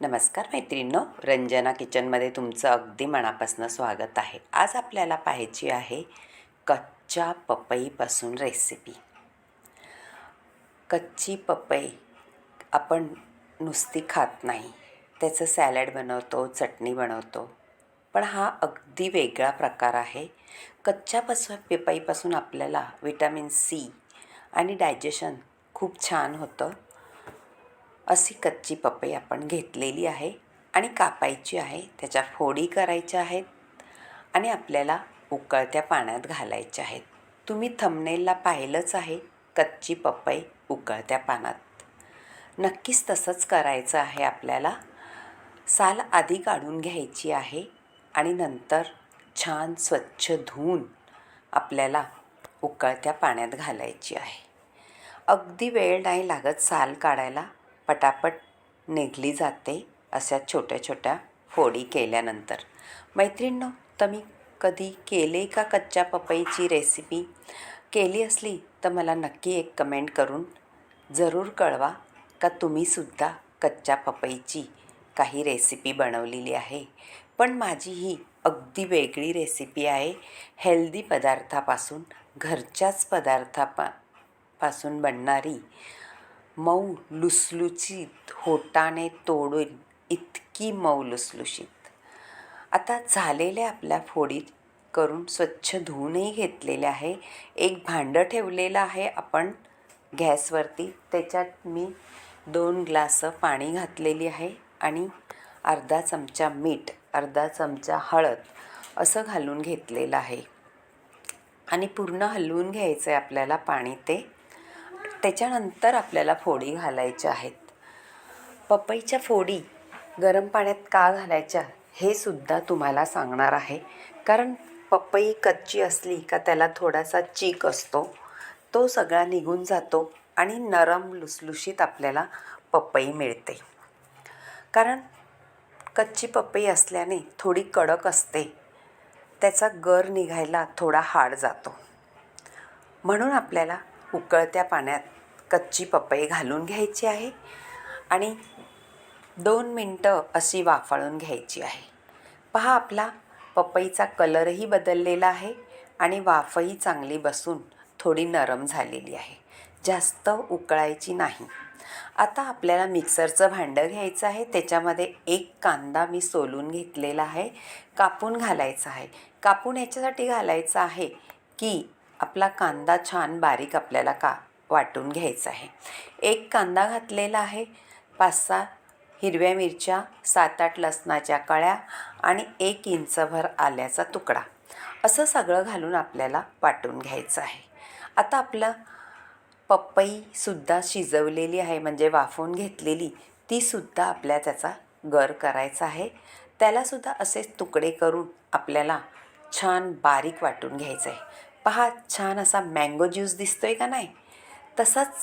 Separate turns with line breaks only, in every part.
नमस्कार मैत्रिणींनो रंजना किचनमध्ये तुमचं अगदी मनापासून स्वागत आहे. आज आपल्याला पाहायची आहे कच्च्या पपईपासून रेसिपी कच्ची पपई आपण नुसती खात नाही. त्याचं सॅलड बनवतो चटणी बनवतो. पण हा अगदी वेगळा प्रकार आहे. कच्च्यापासून पपईपासून आपल्याला विटॅमिन सी आणि डायजेशन खूप छान होतं. अशी कच्ची पपई आपण घेतलेली आहे आणि कापायची आहे. त्याच्या फोडी करायच्या आहेत आणि आपल्याला उकळत्या पाण्यात घालायच्या आहेत. तुम्ही थंबनेलला पाहिलंच आहे कच्ची पपई उकळत्या पाण्यात नक्कीच तसंच करायचं आहे आपल्याला. साल आधी काढून घ्यायची आहे आणि नंतर छान स्वच्छ धुवून आपल्याला उकळत्या पाण्यात घालायची आहे. अगदी वेळ नाही लागत साल काढायला. पटापट निघली जाते अशा छोट्या छोट्या फोडी केल्यानंतर. मैत्रिणींनो तुम्ही कधी केले का कच्च्या पपईची रेसिपी केली असली तर मला नक्की एक कमेंट करून जरूर कळवा का तुम्हीसुद्धा कच्च्या पपईची काही रेसिपी बनवलेली आहे. पण माझी ही अगदी वेगळी रेसिपी आहे. हेल्दी पदार्थापासून घरच्याच पदार्थापा पासून बनणारी मऊ लुसलुचीत होटाने तोडून इतकी मऊ लुसलुशीत. आता झालेल्या आपल्या फोडीत करून स्वच्छ धुवूनही घेतलेले आहे. एक भांडं ठेवलेलं आहे आपण गॅसवरती. त्याच्यात मी दोन ग्लासं पाणी घातलेली आहे आणि अर्धा चमचा मीठ अर्धा चमचा हळद असं घालून घेतलेलं आहे. आणि पूर्ण हलवून घ्यायचं आहे आपल्याला पाणी ते. त्याच्यानंतर आपल्याला फोडी घालायच्या आहेत. पपईच्या फोडी गरम पाण्यात का घालायच्या हे सुद्धा तुम्हाला सांगणार आहे. कारण पपई कच्ची असली का त्याला थोडासा चीक असतो तो सगळा निघून जातो आणि नरम लुसलुशीत आपल्याला पपई मिळते. कारण कच्ची पपई असल्याने थोडी कडक असते त्याचा गर निघायला थोडा हाड जातो. म्हणून आपल्याला उकळत्या पाण्यात कच्ची पपई घालून घ्यायची आहे आणि दोन मिनटं अशी वाफाळून घ्यायची आहे. पहा आपला पपईचा कलरही बदललेला आहे आणि वाफही चांगली बसून थोडी नरम झालेली आहे. जास्त उकळायची नाही. आता आपल्याला मिक्सरचं भांडं घ्यायचं आहे. त्याच्यामध्ये एक कांदा मी सोलून घेतलेला आहे. कापून घालायचा आहे. कापून याच्यासाठी घालायचा आहे की आपला कांदा छान बारीक आपल्याला का वाटून घ्यायचा आहे. एक कांदा घातलेला आहे पाच सहा हिरव्या मिरच्या सात आठ लसणाच्या कळ्या आणि एक इंचभर आल्याचा तुकडा. असं सगळं घालून आपल्याला वाटून घ्यायचं आहे. आता आपलं पपईसुद्धा शिजवलेली आहे म्हणजे वाफवून घेतलेली तीसुद्धा आपल्या त्याचा गर करायचा आहे. त्यालासुद्धा असेच तुकडे करून आपल्याला छान बारीक वाटून घ्यायचं आहे. पहा छान असा मँगो ज्यूस दिसतो आहे का नाही? तसाच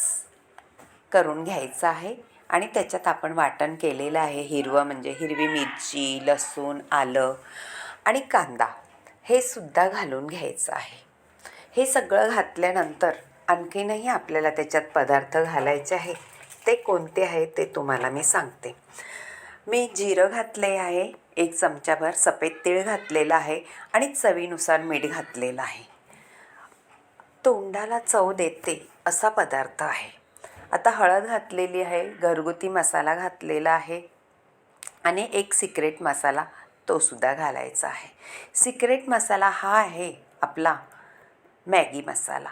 करून घ्यायचं आहे. आणि त्याच्यात आपण वाटण केलेलं आहे हिरवं म्हणजे हिरवी मिरची लसूण आलं आणि कांदा. हे सुद्धा घालून घ्यायचं आहे. हे सगळं घातल्यानंतर आणखीनही आपल्याला त्याच्यात पदार्थ घालायचे आहे. ते कोणते आहे ते तुम्हाला मी सांगते. मी जिरं घातले आहे एक चमचाभर सफेद तीळ घातलेलं आहे आणि चवीनुसार मीठ घातलेलं आहे. तोंडाला चव देते असा पदार्थ आहे. आता हळद घातलेली आहे घरगुती मसाला घातलेला आहे आणि एक सिक्रेट मसाला तोसुद्धा घालायचा आहे. सिक्रेट मसाला हा आहे आपला मॅगी मसाला.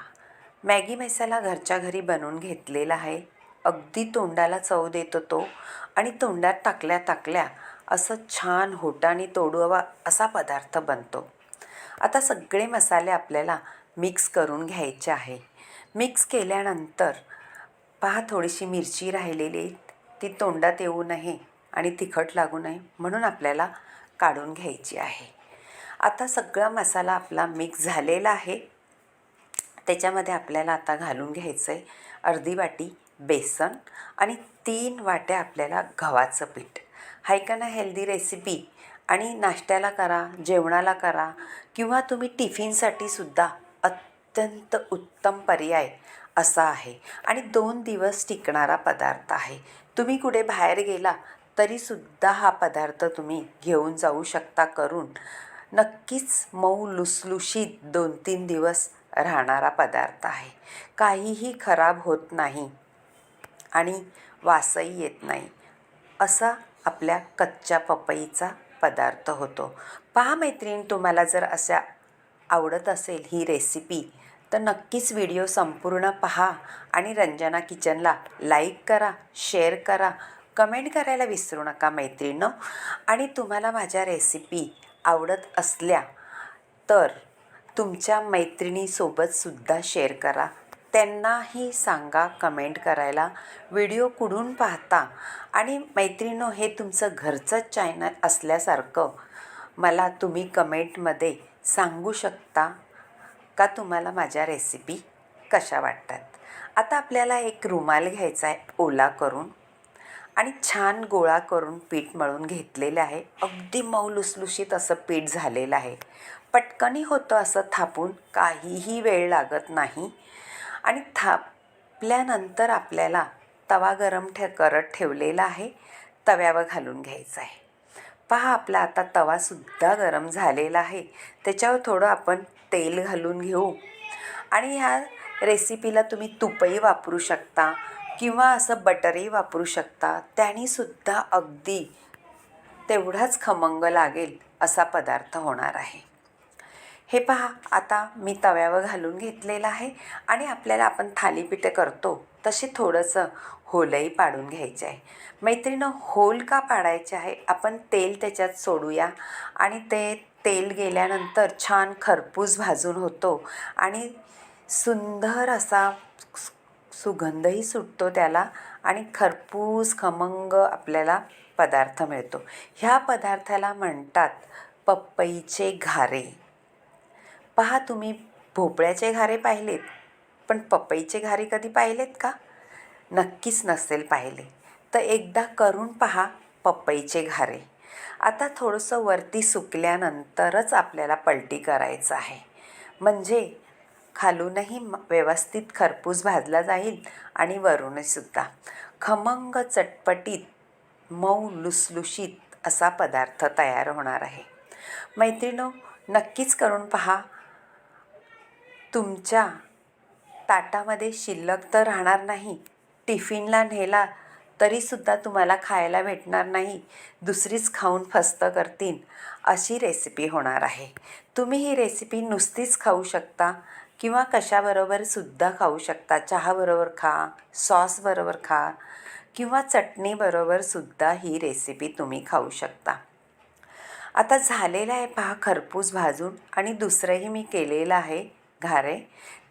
मॅगी मसाला घरच्या घरी बनवून घेतलेला आहे. अगदी तोंडाला चव देतो तो आणि तोंडात टाकल्या टाकल्या असं छान होटाने तोडवा असा पदार्थ बनतो. आता सगळे मसाले आपल्याला मिक्स करून घ्यायचे आहे. मिक्स केल्यानंतर पहा थोडीशी मिरची राहिलेली ती तोंडात येऊ नये आणि तिखट लागू नये म्हणून आपल्याला काढून घ्यायची आहे. आता सगळा मसाला आपला मिक्स झालेला आहे. त्याच्यामध्ये आपल्याला आता घालून घ्यायचं आहे अर्धी वाटी बेसन आणि तीन वाट्या आपल्याला गव्हाचं पीठ. हाय का ना हेल्दी रेसिपी आणि नाश्त्याला करा जेवणाला करा किंवा तुम्ही टिफिनसाठी सुद्धा अत्यंत उत्तम पर्याय असा आहे. आणि दोन दिवस टिकणारा पदार्थ आहे. तुम्ही कुठे बाहेर गेला तरीसुद्धा हा पदार्थ तुम्ही घेऊन जाऊ शकता करून. नक्कीच मऊ लुसलुशीत दोन तीन दिवस राहणारा पदार्थ आहे. काहीही खराब होत नाही आणि वासही येत नाही. असा आपल्या कच्च्या पपईचा पदार्थ होतो. पहा मैत्रीण तुम्हाला जर अशा आवडत असेल ही रेसिपी तर नक्कीच व्हिडिओ संपूर्ण पहा आणि रंजना किचनला लाईक करा शेअर करा कमेंट करायला विसरू नका मैत्रिणं आणि तुम्हाला माझ्या रेसिपी आवडत असल्या तर तुमच्या मैत्रिणीसोबतसुद्धा शेअर करा. त्यांनाही सांगा कमेंट करायला. व्हिडिओ कुठून पाहता? आणि मैत्रिणो हे तुमचं घरचंच चॅनल असल्यासारखं मला तुम्ही कमेंटमध्ये सांगू शकता का तुम्हाला माझ्या रेसिपी कशा वाटतात? आता आपल्याला एक रुमाल घ्यायचा आहे ओला करून. आणि छान गोळा करून पीठ मळून घेतलेलं आहे. अगदी मऊ लुसलुशीत असं पीठ झालेलं आहे. पटकनी होतं असं थापून काहीही वेळ लागत नाही. आणि थापल्यानंतर आपल्याला तवा गरम ठे करत ठेवलेला आहे. तव्यावर घालून घ्यायचा आहे. पहा आपला आता तवासुद्धा गरम झालेला आहे. त्याच्यावर थोडं आपण तेल घालून घेऊ. आणि ह्या रेसिपीला तुम्ही तुपही वापरू शकता किंवा असं बटरही वापरू शकता. त्यानीसुद्धा अगदी तेवढाच खमंग लागेल असा पदार्थ होणार आहे. हे पहा आता मी तव्यावर घालून घेतलेलं आहे आणि आपल्याला आपण थालीपीठं करतो. तसे थोडंसं होलही पाडून घ्यायचे आहे. मैत्रिणं होल का पाडायचे आहे? आपण तेल त्याच्यात सोडूया. आणि ते तेल गेल्यानंतर छान खरपूस भाजून होतो. आणि सुंदर असा सुगंधही सुटतो त्याला आणि खरपूस खमंग आपल्याला पदार्थ मिळतो. ह्या पदार्थाला म्हणतात पपईचे घारे. पहा तुम्ही भोपळ्याचे घारे पाहिलेत? पण पपईचे घारे कधी पाहिलेत का? नक्कीच नसेल पाहिले. तर एकदा करून पहा पपईचे घारे. आता थोडंसं वरती सुकल्यानंतरच आपल्याला पलटी करायचं आहे. म्हणजे खालूनही व्यवस्थित खरपूस भाजला जाईल आणि वरूनसुद्धा खमंग चटपटीत मऊ लुसलुशीत असा पदार्थ तयार होणार आहे. मैत्रिणो नक्कीच करून पहा. तुमच्या ताटामध्ये शिल्लक तर राहणार नाही. टिफिनला नेला तरीसुद्धा तुम्हाला खायला भेटणार नाही. दुसरीच खाऊन फस्त करतील अशी रेसिपी होणार आहे. तुम्ही ही रेसिपी नुसतीच खाऊ शकता किंवा कशाबरोबर सुद्धा खाऊ शकता. चहाबरोबर खा सॉसबरोबर खा किंवा चटणीबरोबर सुद्धा ही रेसिपी तुम्ही खाऊ शकता. आता झालेलं आहे पहा खरपूस भाजून आणि दुसरंही मी केलेलं आहे घारे.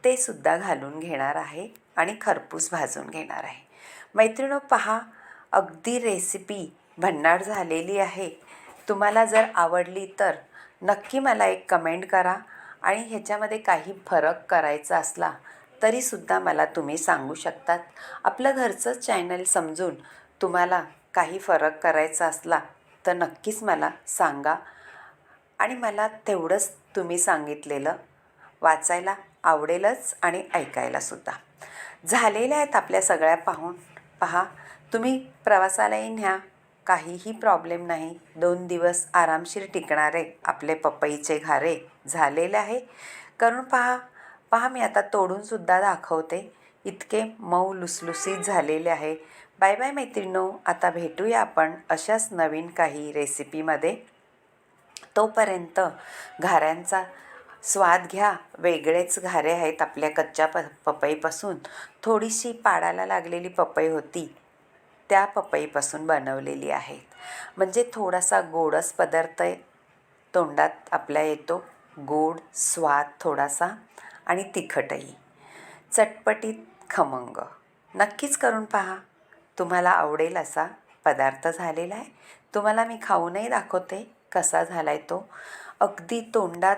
ते सुद्धा घालून घेणार आहे आणि खरपूस भाजून घेणार आहे. मैत्रिणो पहा अगदी रेसिपी भन्नाट झालेली आहे. तुम्हाला जर आवडली तर नक्की मला एक कमेंट करा आणि ह्याच्यामध्ये काही फरक करायचा असला तरीसुद्धा मला तुम्ही सांगू शकतात. आपलं घरचं चॅनल समजून तुम्हाला काही फरक करायचा असला तर नक्कीच मला सांगा. आणि मला तेवढंच तुम्ही सांगितलेलं वाचायला आवडेलच आणि ऐकायलासुद्धा. झालेल्या आहेत आपल्या सगळ्या पाहून. पहा तुम्ही प्रवासालाही न्या. काहीही प्रॉब्लेम नाही. दोन दिवस आरामशीर टिकणारे आपले पपईचे घारे झालेले आहे. करून पहा. पहा मी आता तोडूनसुद्धा दाखवते. इतके मऊ लुसलुसीत झालेले आहे. बाय बाय मैत्रिणो आता भेटूया आपण अशाच नवीन काही रेसिपीमध्ये तोपर्यंत घाऱ्यांचा स्वाद घ्या. वेगळेच घारे आहेत आपल्या कच्च्या प पपईपासून. थोडीशी पाडाला लागलेली पपई होती. त्या पपईपासून बनवलेली आहेत. म्हणजे थोडासा गोडस पदार्थ तोंडात आपल्या येतो. गोड स्वाद थोडासा आणि तिखटही. चटपटीत खमंग. नक्कीच करून पहा. तुम्हाला आवडेल असा पदार्थ झालेला आहे. तुम्हाला मी खाऊनही दाखवते कसा झाला आहे तो. अगदी तोंडात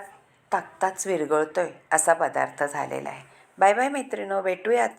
टाकताच विरघळतोय असा पदार्थ झालेला आहे. बाय बाय मैत्रिणो भेटूया आता